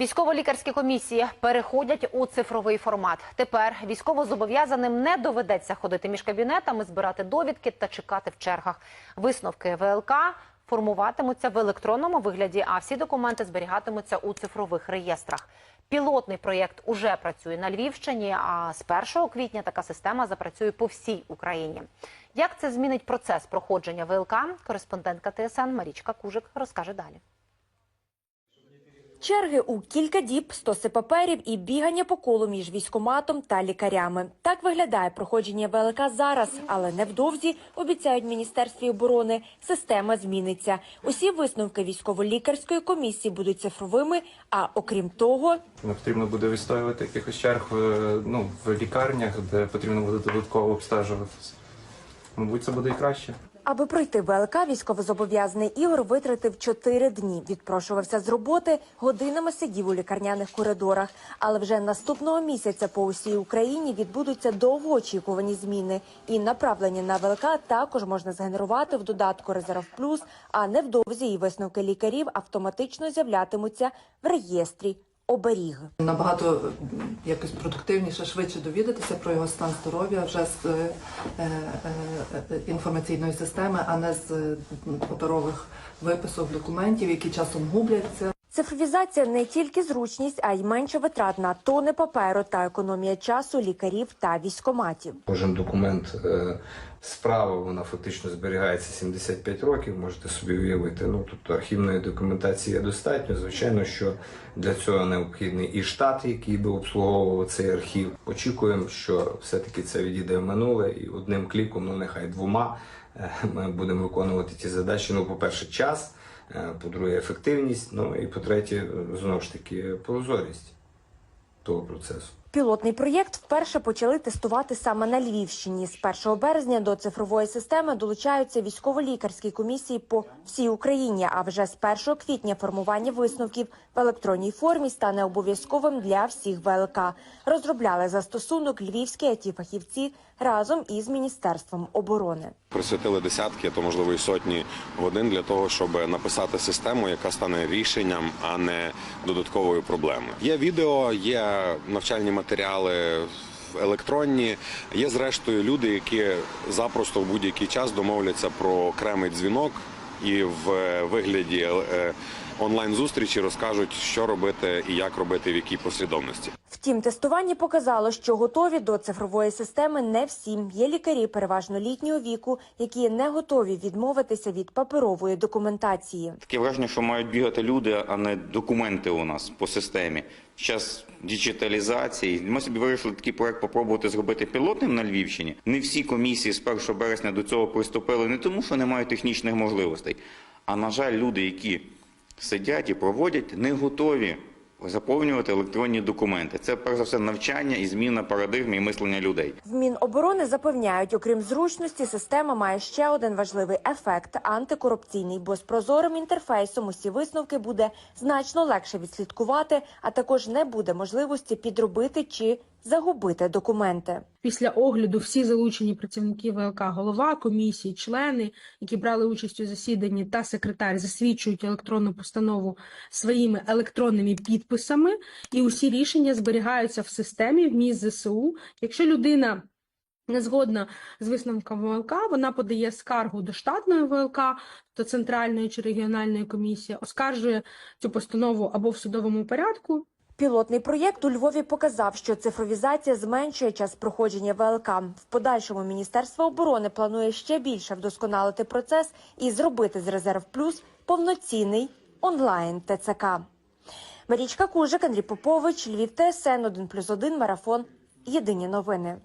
Військово-лікарські комісії переходять у цифровий формат. Тепер військовозобов'язаним не доведеться ходити між кабінетами, збирати довідки та чекати в чергах. Висновки ВЛК формуватимуться в електронному вигляді, а всі документи зберігатимуться у цифрових реєстрах. Пілотний проєкт уже працює на Львівщині. А з 1 квітня така система запрацює по всій Україні. Як це змінить процес проходження ВЛК? Кореспондентка ТСН Марічка Кужик розкаже далі. Черги у кілька діб, стоси паперів і бігання по колу між військоматом та лікарями. Так виглядає проходження ВЛК зараз, але невдовзі обіцяють міністерстві оборони. Система зміниться. Усі висновки військово-лікарської комісії будуть цифровими. А окрім того, Не потрібно буде відстоювати якихось черг ну, в лікарнях, де потрібно буде додатково обстежуватися. Мабуть, це буде і краще. Аби пройти ВЛК, військовозобов'язаний Ігор витратив чотири дні. Відпрошувався з роботи, годинами сидів у лікарняних коридорах. Але вже наступного місяця по усій Україні відбудуться довгоочікувані зміни. І направлення на ВЛК також можна згенерувати в додатку Резерв Плюс, а невдовзі і висновки лікарів автоматично з'являтимуться в реєстрі. Оберіг Набагато якось продуктивніше, швидше довідатися про його стан здоров'я вже з е, е, е, інформаційної системи, а не з е, паперових виписок документів, які часом губляться. Цифровізація не тільки зручність, а й менше витрат на тони паперу та економія часу лікарів та військоматів. Кожен документ е, справа вона фактично зберігається 75 років. Можете собі уявити. Ну тобто архівної документації є достатньо. Звичайно, що для цього необхідний і штат, який би обслуговував цей архів. Очікуємо, що все-таки це відійде в минуле, і одним кліком, ну нехай двома, е, ми будемо виконувати ті задачі. Ну, по-перше, час, е, по-друге, ефективність. Ну і по-третє, е, знову ж таки, прозорість того процесу. Пілотний проєкт вперше почали тестувати саме на Львівщині. З 1 березня до цифрової системи долучаються військово-лікарські комісії по всій Україні. А вже з 1 квітня формування висновків в електронній формі стане обов'язковим для всіх ВЛК. Розробляли застосунок львівські it фахівці разом із міністерством оборони. присвятили десятки, а то можливо і сотні годин для того, щоб написати систему, яка стане рішенням, а не додатковою проблемою. Є відео, є навчальні матеріали. Електронні є зрештою люди, які запросто в будь-який час домовляться про окремий дзвінок і в вигляді е, онлайн зустрічі розкажуть, що робити і як робити, в якій послідовності. Втім, тестування показало, що готові до цифрової системи не всім. Є лікарі переважно літнього віку, які не готові відмовитися від паперової документації. Таке враження, що мають бігати люди, а не документи у нас по системі. Час діджиталізації. Ми собі вирішили такий проект попробувати зробити пілотним на Львівщині. Не всі комісії з 1 березня до цього приступили не тому, що немає технічних можливостей, а на жаль, люди, які сидять і проводять, не готові заповнювати електронні документи. Це перш за все навчання і зміна парадигми і мислення людей. В Міноборони запевняють, окрім зручності, система має ще один важливий ефект антикорупційний, бо з прозорим інтерфейсом усі висновки буде значно легше відслідкувати, а також не буде можливості підробити чи загубити документи. Після огляду всі залучені працівники ВЛК, голова комісії, члени, які брали участь у засіданні, та секретар засвідчують електронну постанову своїми електронними підписами, і усі рішення зберігаються в системі в МІС ЗСУ. Якщо людина не згодна з висновком ВЛК, вона подає скаргу до штатної ВЛК, до центральної чи регіональної комісії, оскаржує цю постанову або в судовому порядку, Пілотний проєкт у Львові показав, що цифровізація зменшує час проходження ВЛК. В подальшому Міністерство оборони планує ще більше вдосконалити процес і зробити з резерв плюс повноцінний онлайн ТЦК. Марічка Кужик, Андрій Попович, Львів ТСН 1+,1, Марафон. Єдині новини.